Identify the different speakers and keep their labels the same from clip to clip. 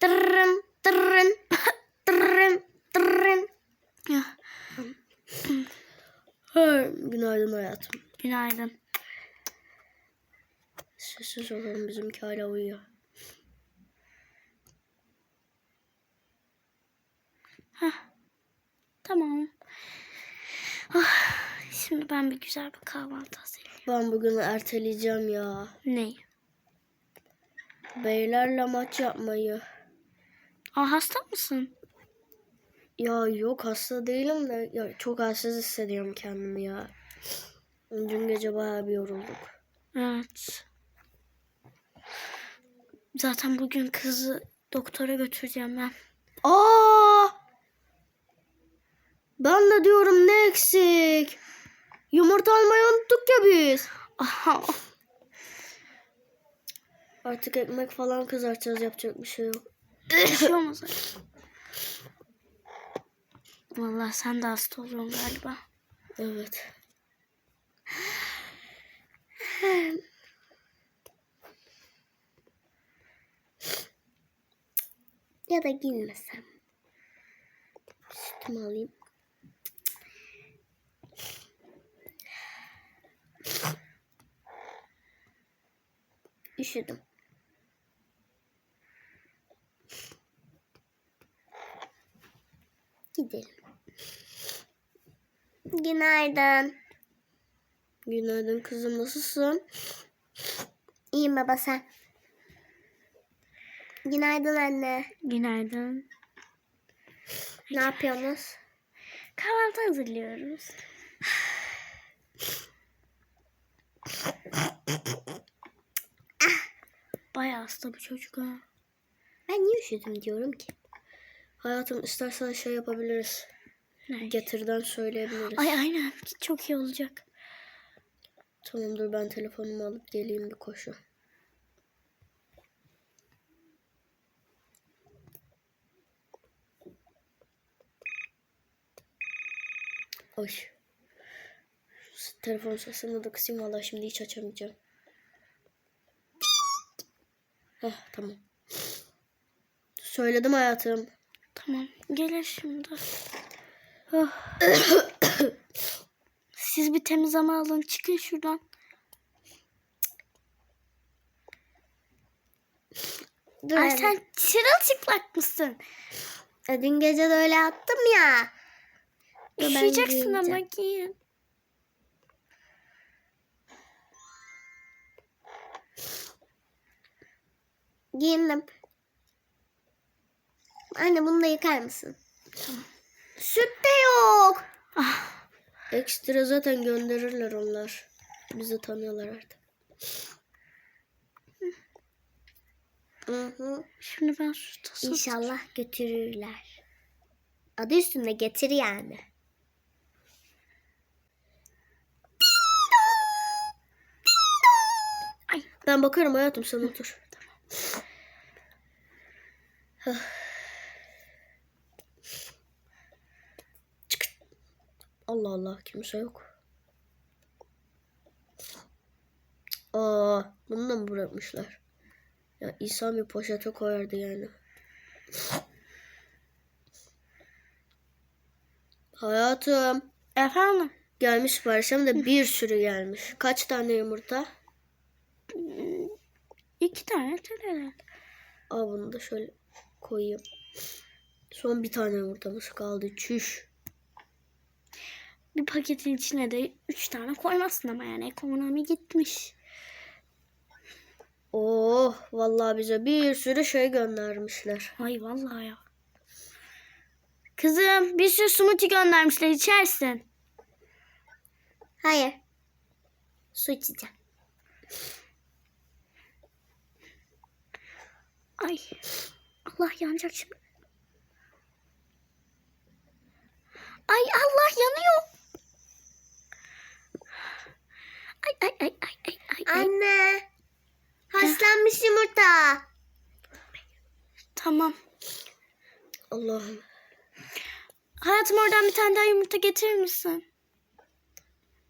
Speaker 1: Tırrın, tırrın, tırrın, tırrın. Günaydın hayatım.
Speaker 2: günaydın.
Speaker 1: Sessiz olalım bizimki hala uyuyor.
Speaker 2: Tamam. Ah, şimdi ben bir güzel bir kahvaltı hazırlayayım.
Speaker 1: Ben bugün erteleyeceğim ya.
Speaker 2: Ne?
Speaker 1: Beylerle maç yapmayı.
Speaker 2: Aa hasta mısın?
Speaker 1: Ya yok hasta değilim de ya çok halsiz hissediyorum kendimi ya. Dün gece bayağı bir yorulduk.
Speaker 2: Evet. Zaten bugün kızı doktora götüreceğim ben.
Speaker 1: Aa! Ben de diyorum ne eksik? Yumurta almayı unuttuk ya biz.
Speaker 2: Aha.
Speaker 1: Artık ekmek falan kızartacağız yapacak bir şey yok.
Speaker 2: Bir şey olmaz. Vallahi sen de hasta oluyorsun galiba.
Speaker 1: Evet. Ya da girmesem. Sütümü alayım. Üşüdüm. Gidelim. Günaydın. Günaydın kızım nasılsın? İyiyim baba sen. Günaydın anne.
Speaker 2: Günaydın.
Speaker 1: Ne yapıyorsunuz?
Speaker 2: Kahvaltı hazırlıyoruz. Bayağı hasta bu çocuk ha.
Speaker 1: Ben niye üşüdüm diyorum ki? Hayatım istersen şey yapabiliriz.
Speaker 2: Ne?
Speaker 1: Getirden söyleyebiliriz.
Speaker 2: Ay aynen çok iyi olacak.
Speaker 1: Tamam dur ben telefonumu alıp geleyim bir koşu. Oy. Şu telefon sesini de kısayım valla şimdi hiç açamayacağım. Heh tamam. Söyledim hayatım.
Speaker 2: Tamam gelir şimdi. Oh. Siz bir temiz ama alın çıkın şuradan.
Speaker 1: Dur
Speaker 2: Ay sen çırılçıplak mısın?
Speaker 1: E, Dün gece de öyle attım ya. Dur
Speaker 2: Üşüyeceksin ama giyin.
Speaker 1: Giyindim. Anne bunu da yıkar mısın?
Speaker 2: Tamam.
Speaker 1: Süt de yok.
Speaker 2: Ah,
Speaker 1: Ekstra zaten gönderirler onlar. Bizi tanıyorlar artık. Hı hı.
Speaker 2: şimdi ben tası
Speaker 1: İnşallah götürürler. Adı üstünde getir yani. Ben bakarım hayatım sen otur. Çık. Allah Allah kimse yok. Aa, bunu da mı bırakmışlar? Ya İsa bir poşete koyardı yani. Hayatım.
Speaker 2: Efendim?
Speaker 1: Gelmiş siparişim de bir sürü gelmiş. Kaç tane yumurta?
Speaker 2: İki tane tereyağı.
Speaker 1: Al bunu da şöyle koyayım. Son bir tane yumurtamız kaldı. Çüş.
Speaker 2: Bir paketin içine de üç tane koymazsın ama yani ekonomi gitmiş.
Speaker 1: Oh vallahi bize bir sürü şey göndermişler.
Speaker 2: Ay vallahi ya. Kızım bir sürü smoothie göndermişler içersin.
Speaker 1: Hayır. Su içeceğim.
Speaker 2: Ay Allah yanacak şimdi. Ay Allah yanıyor. Ay ay ay ay ay.
Speaker 1: Anne. Haşlanmış yumurta.
Speaker 2: Tamam.
Speaker 1: Allah'ım.
Speaker 2: Hayatım oradan bir tane daha yumurta getirir misin?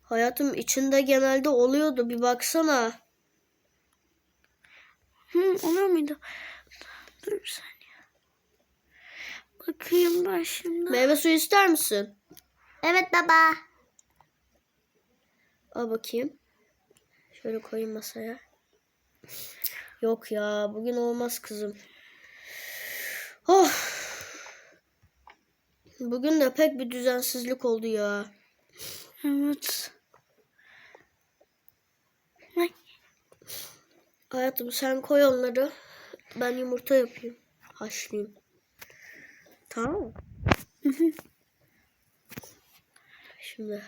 Speaker 1: Hayatım içinde genelde oluyordu. Bir baksana.
Speaker 2: Hı, olur muydu? Dur bir saniye. Bakayım ben şimdi.
Speaker 1: Meyve suyu ister misin?
Speaker 2: Evet baba.
Speaker 1: Al bakayım. Şöyle koyayım masaya. Yok ya bugün olmaz kızım. Oh. Bugün de pek bir düzensizlik oldu ya.
Speaker 2: Evet. Ay,
Speaker 1: Hayatım sen koy onları. Ben yumurta yapayım. Haşlayayım. Tamam mı? Şimdi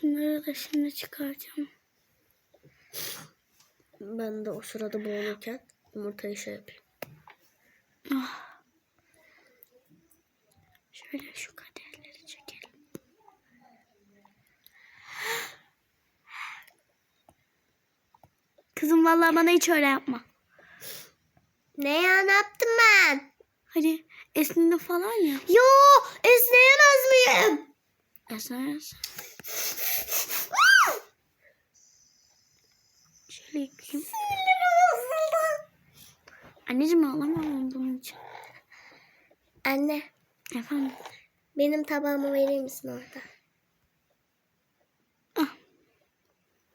Speaker 2: şunları da şimdi çıkaracağım.
Speaker 1: ben de o sırada boğulurken yumurtayı şey yapayım.
Speaker 2: Ah. Şöyle şu kaderleri çekelim. Kızım vallahi bana hiç öyle yapma.
Speaker 1: Ne ya ne yaptım ben?
Speaker 2: Hadi esnini falan ya.
Speaker 1: Yo esneyemez miyim?
Speaker 2: Esne esne. Şöyle yıkayayım. Anneciğim ağlamam bunun için.
Speaker 1: Anne
Speaker 2: Efendim.
Speaker 1: benim tabağımı verir misin orada?
Speaker 2: Ah.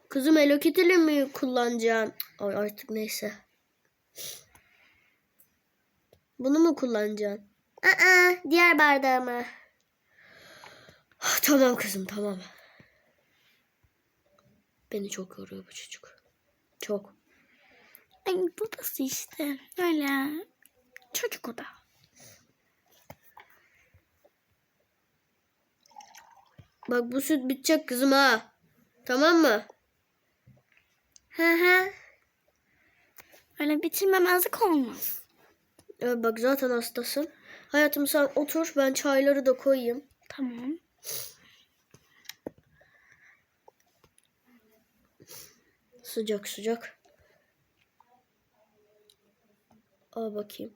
Speaker 1: Kızım Hello Kitty'li mi kullanacaksın? Ay artık neyse. Bunu mu kullanacaksın? Aa, diğer bardağımı. Ah, Tamam kızım tamam. Beni çok yoruyor bu çocuk. Çok.
Speaker 2: Ay babası işte. Öyle. Çocuk o da.
Speaker 1: Bak bu süt bitecek kızım ha. Tamam mı? Hı hı.
Speaker 2: Öyle bitirmemezlik olmaz.
Speaker 1: Evet bak zaten hastasın. Hayatım sen otur ben çayları da koyayım.
Speaker 2: Tamam.
Speaker 1: Sıcak sıcak. Al bakayım.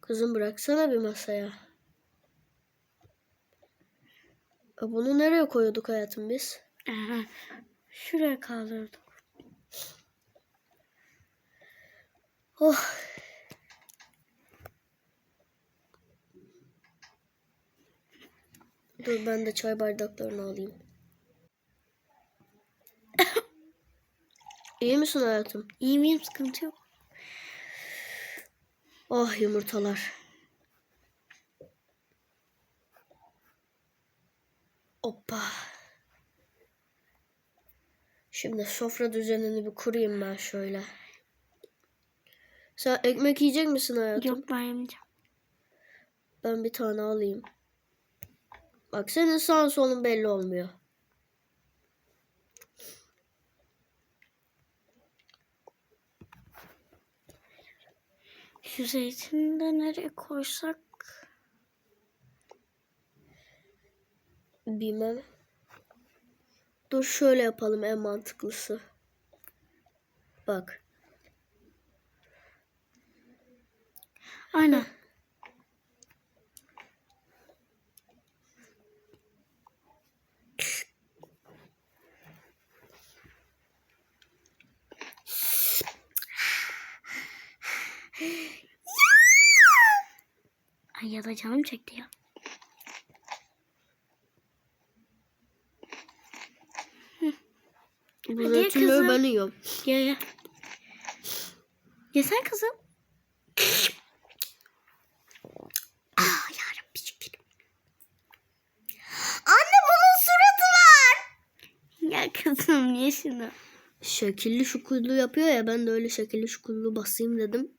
Speaker 1: Kızım bıraksana bir masaya. E bunu nereye koyuyorduk hayatım biz?
Speaker 2: Aha. Şuraya kaldırdım.
Speaker 1: Oh. Dur ben de çay bardaklarını alayım. İyi misin hayatım?
Speaker 2: İyi miyim? Sıkıntı yok.
Speaker 1: Oh yumurtalar. Hoppa. Şimdi sofra düzenini bir kurayım ben şöyle. Sen ekmek yiyecek misin hayatım?
Speaker 2: Yok ben yemeyeceğim.
Speaker 1: Ben bir tane alayım. Bak senin sağın solun belli olmuyor.
Speaker 2: Şu zeytini de nereye koysak?
Speaker 1: Bilmem. Dur şöyle yapalım en mantıklısı. Bak.
Speaker 2: Aynen. Ay ya da canım çekti ya.
Speaker 1: Bu zeytinleri
Speaker 2: kızım.
Speaker 1: ben yiyorum.
Speaker 2: Ye ye. Yesen kızım. Ah yarabbi şükür.
Speaker 1: Anne bunun suratı var.
Speaker 2: Ya kızım ye şunu.
Speaker 1: Şekilli şukullu yapıyor ya ben de öyle şekilli şukullu basayım dedim.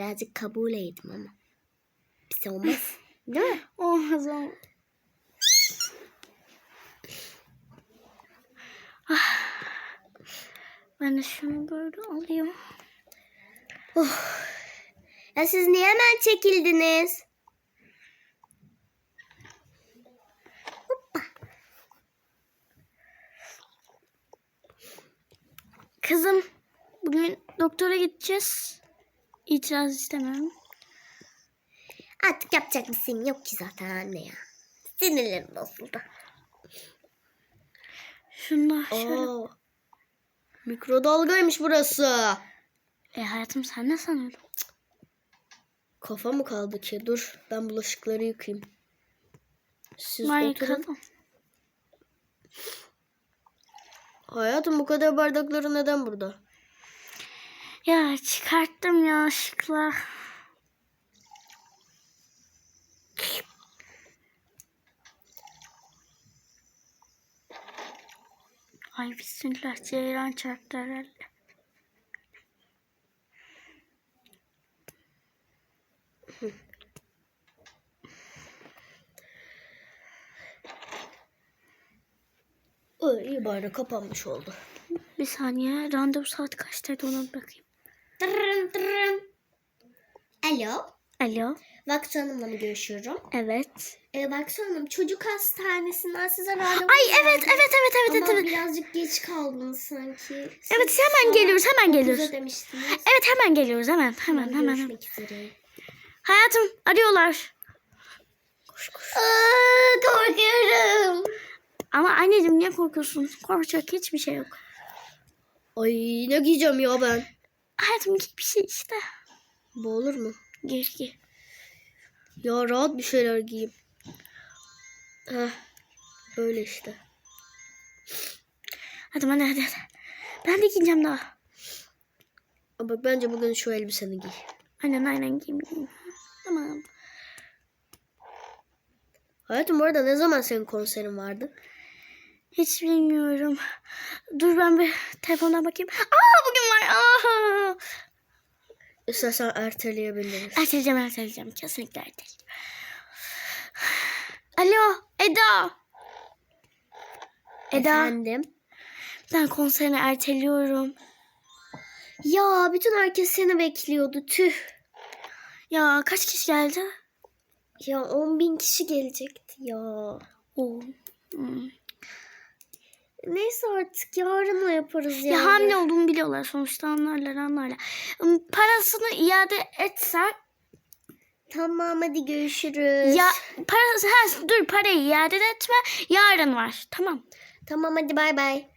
Speaker 1: Birazcık kabul ettim ama. Bir şey olmaz. Değil mi?
Speaker 2: Olmaz olmaz. Ah. Ben de şunu böyle alayım.
Speaker 1: Ya siz niye hemen çekildiniz?
Speaker 2: Kızım bugün doktora gideceğiz. İtiraz istemem.
Speaker 3: Artık yapacak bir şeyim yok ki zaten anne ya. Sinirlerim bozuldu.
Speaker 2: Şunlar şöyle.
Speaker 1: Mikrodalgaymış burası.
Speaker 2: E hayatım sen ne sanıyordun?
Speaker 1: Kafa mı kaldı ki? Dur ben bulaşıkları yıkayayım. Siz
Speaker 2: Ben
Speaker 1: oturun.
Speaker 2: yıkadım.
Speaker 1: Hayatım bu kadar bardakları neden burada?
Speaker 2: Ya çıkarttım yanlışlıkla. Ay bismillah ceylan çarptı herhalde.
Speaker 1: İyi bari kapanmış oldu.
Speaker 2: Bir saniye randevu saati kaçtaydı ona bir bakayım.
Speaker 3: Tırın tırın. Alo.
Speaker 2: Alo.
Speaker 3: Vakti Hanım'la mı görüşüyorum?
Speaker 2: Evet.
Speaker 3: Ee, Vakti Hanım çocuk hastanesinden size randevu
Speaker 2: Ay evet evet evet evet evet.
Speaker 3: Ama
Speaker 2: Evet,
Speaker 3: birazcık geç kaldınız sanki.
Speaker 2: evet hemen geliyoruz hemen geliyoruz.
Speaker 3: demiştiniz.
Speaker 2: Evet hemen geliyoruz hemen hemen hemen. hemen.
Speaker 3: Görüşmek üzere.
Speaker 2: Hayatım arıyorlar.
Speaker 3: Aa, korkuyorum.
Speaker 2: Ama anneciğim niye korkuyorsun? Korkacak hiçbir şey yok.
Speaker 1: Ay ne giyeceğim ya ben?
Speaker 2: Hayatım giy bir şey işte.
Speaker 1: Bu olur mu?
Speaker 2: Giy giy.
Speaker 1: Ya rahat bir şeyler giyeyim. Heh. Böyle işte.
Speaker 2: Hadi hadi hadi. hadi. Ben de giyeceğim daha.
Speaker 1: Ama bence bugün şu elbiseni giy.
Speaker 2: Aynen aynen giyeyim giyeyim. Tamam.
Speaker 1: Hayatım bu arada ne zaman senin konserin vardı?
Speaker 2: Hiç bilmiyorum. Dur ben bir telefona bakayım. Aa bugün var. Aa.
Speaker 1: İstersen erteleyebiliriz.
Speaker 2: Erteleyeceğim erteleyeceğim. Kesinlikle erteleyeceğim. Alo Eda. Eda
Speaker 3: Efendim?
Speaker 2: ben konserini erteliyorum.
Speaker 3: Ya bütün herkes seni bekliyordu. Tüh.
Speaker 2: Ya kaç kişi geldi?
Speaker 3: Ya 10 bin kişi gelecekti ya.
Speaker 2: Oo. Hmm.
Speaker 3: Neyse artık yarın yaparız yani.
Speaker 2: Ya hamile olduğumu biliyorlar sonuçta anlarlar anlarlar. Parasını iade etsen
Speaker 3: Tamam hadi görüşürüz.
Speaker 2: ya parası ha, dur parayı iade etme yarın var tamam.
Speaker 3: Tamam hadi bay bay.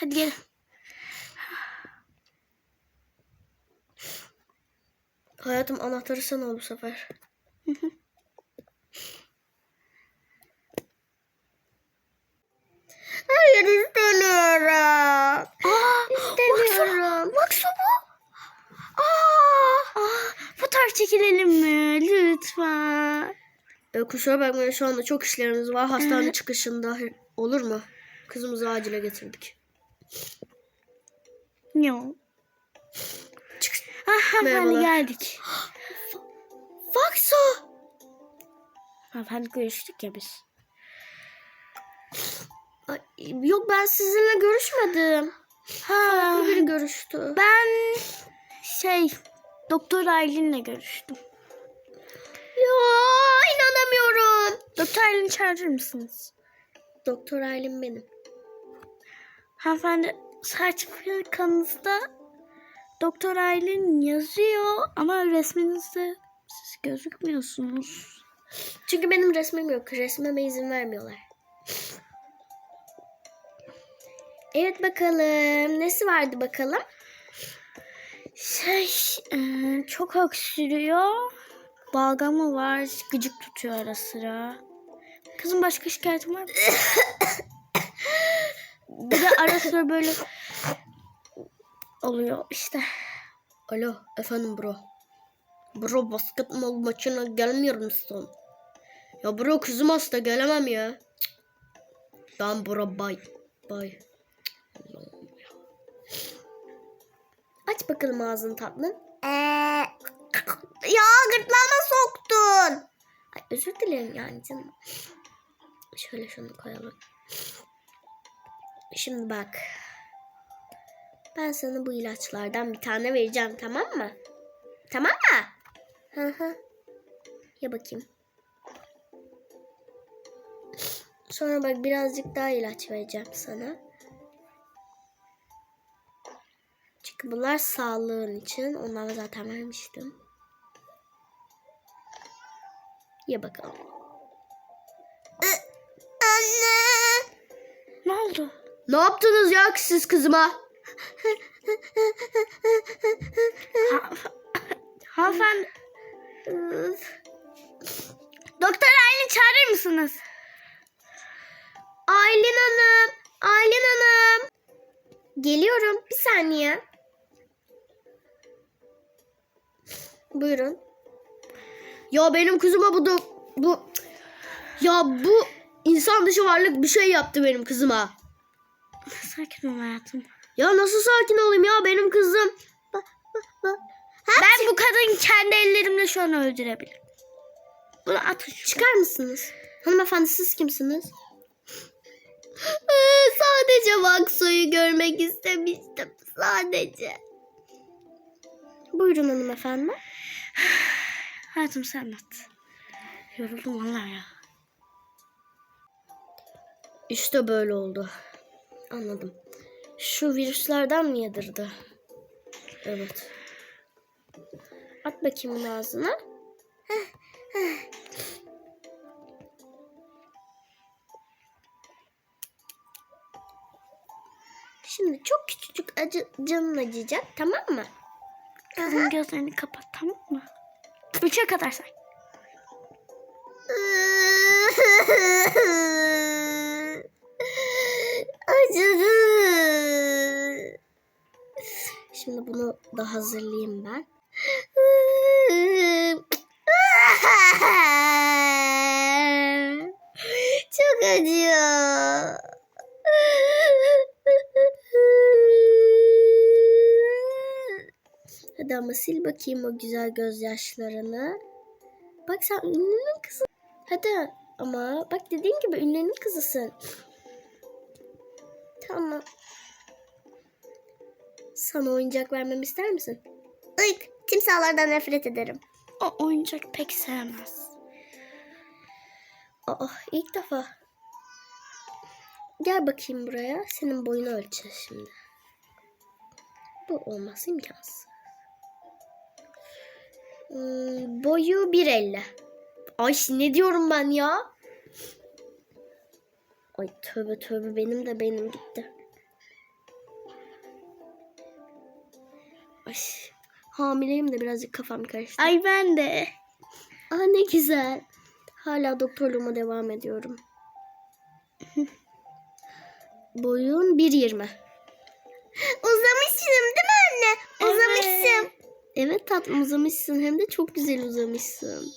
Speaker 2: Hadi gel.
Speaker 1: Hayatım anahtarı sen ol bu sefer.
Speaker 3: Hayır istemiyorum.
Speaker 2: Aa,
Speaker 3: İstemiyorum.
Speaker 2: Bak su bu. Aa, aa, fotoğraf çekilelim mi lütfen?
Speaker 1: Kusura bakmayın şu anda çok işlerimiz var. Hastane
Speaker 2: Ee?
Speaker 1: çıkışında olur mu? Kızımızı acile getirdik.
Speaker 2: Yok. Ah, hanımefendi
Speaker 1: Merhabalar.
Speaker 2: geldik.
Speaker 1: Vakso!
Speaker 2: Hanımefendi görüştük ya biz.
Speaker 1: Ay, Yok ben sizinle görüşmedim.
Speaker 2: Ha,
Speaker 1: Biri görüştü.
Speaker 2: ben şey Doktor Aylin'le görüştüm.
Speaker 1: Ya inanamıyorum.
Speaker 2: Doktor Aylin'i çağırır mısınız?
Speaker 1: Doktor Aylin benim.
Speaker 2: Hanımefendi sertifikanızda Doktor Aylin yazıyor ama resminizde siz gözükmüyorsunuz.
Speaker 1: Çünkü benim resmim yok. Resmime izin vermiyorlar. Evet bakalım. Nesi vardı bakalım?
Speaker 2: Şey e, çok öksürüyor. Balgamı var. Gıcık tutuyor ara sıra. Kızım başka şikayetin var mı? Bir de ara sıra böyle oluyor işte.
Speaker 1: Alo efendim bro. Bro basketbol maçına gelmiyor musun? Ya bro kızım hasta gelemem ya. Ben bro bay. Bay.
Speaker 3: Aç bakalım ağzını tatlım. Ee, ya gırtlağıma soktun. Ay, özür dilerim yani canım.
Speaker 1: Şöyle şunu koyalım. Şimdi bak. Ben sana bu ilaçlardan bir tane vereceğim tamam mı?
Speaker 3: Tamam mı?
Speaker 1: Hı hı. Ya bakayım. Sonra bak birazcık daha ilaç vereceğim sana. Ayakkabılar sağlığın için. Onları zaten vermiştim. Ye bakalım.
Speaker 3: Anne.
Speaker 2: Ne oldu?
Speaker 1: Ne yaptınız ya siz kızıma?
Speaker 2: Ha- Hanımefendi. Doktor Aylin çağırır mısınız?
Speaker 1: Aylin Hanım. Aylin Hanım. Geliyorum. Bir saniye. Buyurun. Ya benim kızıma bu da bu ya bu insan dışı varlık bir şey yaptı benim kızıma.
Speaker 2: Sakin ol hayatım.
Speaker 1: Ya nasıl sakin olayım ya benim kızım.
Speaker 2: Ben bu kadını kendi ellerimle şu an öldürebilirim. Bunu atın.
Speaker 1: Çıkar mısınız? Hanımefendi siz kimsiniz? Ee, Sadece Vakso'yu görmek istemiştim. Sadece. Buyurun hanımefendi.
Speaker 2: Hayatım sen anlat. Yoruldum vallahi ya.
Speaker 1: İşte böyle oldu. Anladım. Şu virüslerden mi yedirdi? Evet. At bakayım bunu ağzına. Şimdi çok küçücük acı, canın acıyacak tamam mı?
Speaker 2: Kızım gözlerini kapat tamam mı? Üçe kadar say.
Speaker 1: Acıdı. Şimdi bunu da hazırlayayım ben. Çok acıyor. Hadi ama sil bakayım o güzel gözyaşlarını. Bak sen ünlünün kızı. Hadi ama bak dediğin gibi ünlünün kızısın. Tamam. Sana oyuncak vermemi ister misin?
Speaker 3: Iyk. Timsahlardan nefret ederim.
Speaker 2: O oyuncak pek sevmez.
Speaker 1: Aa ilk defa. Gel bakayım buraya. Senin boyunu ölçeceğiz şimdi. Bu olması imkansız. Boyu 1.50. Ay ne diyorum ben ya? Ay tövbe tövbe benim de benim gitti. Ay hamileyim de birazcık kafam karıştı.
Speaker 2: Ay ben de.
Speaker 1: Aa ne güzel. Hala doktorluğuma devam ediyorum. Boyun 1.20.
Speaker 3: Uzamışsın değil.
Speaker 1: Evet tatlım uzamışsın. Hem de çok güzel uzamışsın.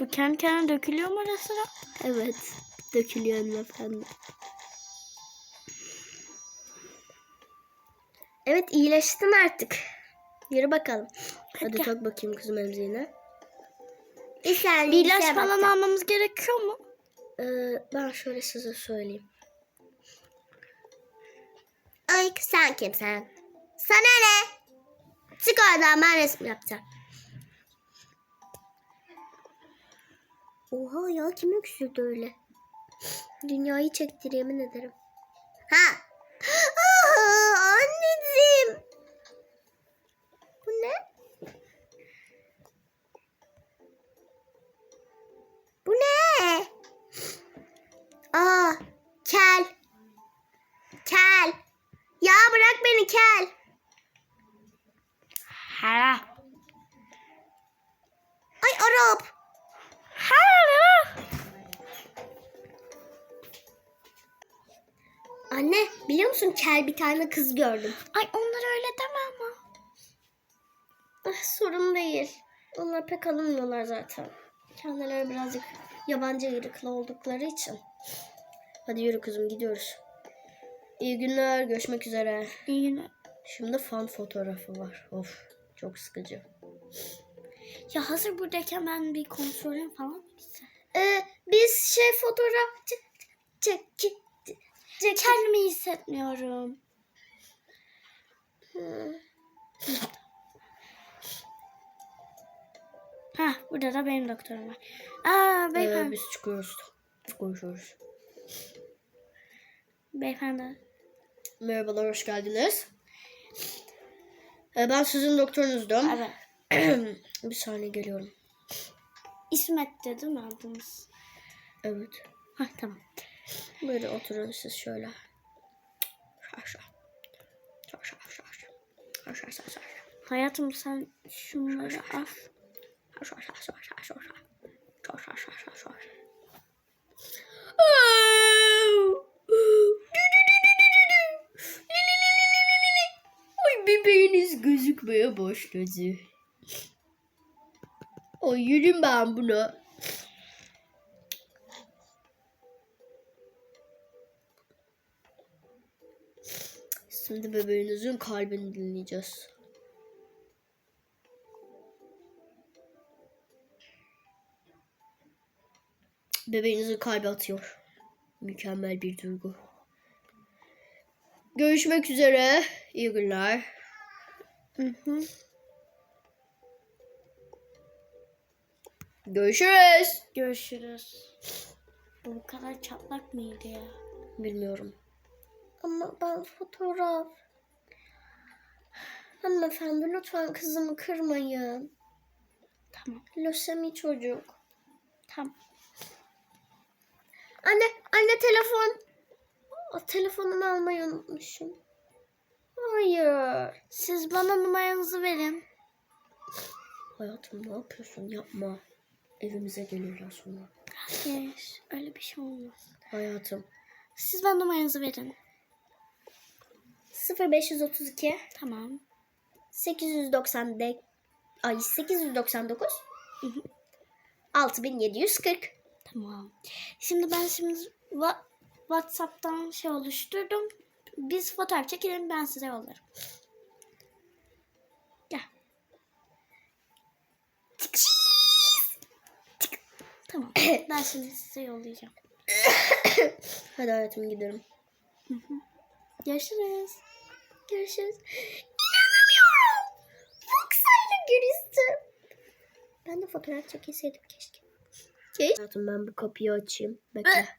Speaker 2: Bu kendi kendine dökülüyor mu ara sıra?
Speaker 1: Evet. Dökülüyor hanımefendi. Evet iyileştin artık. Yürü bakalım. Hadi
Speaker 2: gel.
Speaker 1: tak bakayım kızım emziğine.
Speaker 3: Bir saniye.
Speaker 2: Bir ilaç
Speaker 3: şeye
Speaker 2: falan
Speaker 3: bakacağım.
Speaker 2: almamız gerekiyor mu?
Speaker 1: Ee, ben şöyle size söyleyeyim.
Speaker 3: Iyk sen kimsin? Sana ne? Çık oradan ben resim yapacağım.
Speaker 1: Oha ya kim öksürdü öyle? Dünyayı çektir yemin ederim.
Speaker 3: Ha. Anneciğim. Bu ne? Bu ne? Aa, kel. Kel. Ya bırak beni kel.
Speaker 2: Hala.
Speaker 3: Ay Arap.
Speaker 2: Hala.
Speaker 3: Anne biliyor musun kel bir tane kız gördüm.
Speaker 2: Ay onlar öyle deme ama.
Speaker 1: Ah, sorun değil. Onlar pek alınmıyorlar zaten. Kendileri birazcık yabancı ırklı oldukları için. Hadi yürü kızım gidiyoruz. İyi günler. Görüşmek üzere.
Speaker 2: İyi günler.
Speaker 1: Şimdi fan fotoğrafı var. Of çok sıkıcı.
Speaker 2: Ya hazır buradayken ben bir kontrolüm falan?
Speaker 1: Ee, biz şey fotoğraf çek çek çek çek.
Speaker 2: Kendimi hissetmiyorum. Ha burada da benim doktorum var. Aa
Speaker 1: Ee,
Speaker 2: beyefendi.
Speaker 1: biz çıkıyoruz. Konuşuyoruz.
Speaker 2: Beyefendi.
Speaker 1: Merhabalar, hoş geldiniz. Ee, ben sizin doktorunuzdum.
Speaker 2: Evet.
Speaker 1: bir saniye geliyorum.
Speaker 2: İsmet'ti değil mi adınız?
Speaker 1: Evet.
Speaker 2: Hah tamam.
Speaker 1: Böyle oturun siz şöyle.
Speaker 2: Hayatım sen şunları al.
Speaker 1: Şaşa şaşa şaşa. Şaşa gözükmeye başladı. Ay yerim ben bunu. Şimdi bebeğinizin kalbini dinleyeceğiz. Bebeğinizin kalbi atıyor. Mükemmel bir duygu. Görüşmek üzere. İyi günler.
Speaker 2: Hı hı.
Speaker 1: Görüşürüz.
Speaker 2: Görüşürüz. Bu bu kadar çatlak mıydı ya?
Speaker 1: Bilmiyorum.
Speaker 3: Ama ben fotoğraf. Hanımefendi lütfen kızımı kırmayın.
Speaker 2: Tamam.
Speaker 3: Lösemi çocuk.
Speaker 2: Tamam.
Speaker 3: Anne, anne telefon. Telefonumu almayı unutmuşum. Hayır.
Speaker 2: Siz bana numaranızı verin.
Speaker 1: Hayatım ne yapıyorsun? Yapma. Evimize gelirler sonra.
Speaker 2: Hayır. Öyle bir şey olmaz.
Speaker 1: Hayatım.
Speaker 2: Siz bana numaranızı verin.
Speaker 3: 0532
Speaker 2: Tamam.
Speaker 3: 890 de ay 899
Speaker 2: Hı hı.
Speaker 3: 6740
Speaker 2: Tamam. Şimdi ben şimdi Wha- WhatsApp'tan şey oluşturdum. Biz fotoğraf çekelim ben size yollarım. Gel. Tamam. ben şimdi size yollayacağım.
Speaker 1: Hadi hayatım gidelim.
Speaker 2: Görüşürüz.
Speaker 3: Görüşürüz. İnanamıyorum. Foxa'yla görüştüm. Ben de fotoğraf çekilseydim keşke.
Speaker 1: Hayatım ben bu kapıyı açayım. Bekle.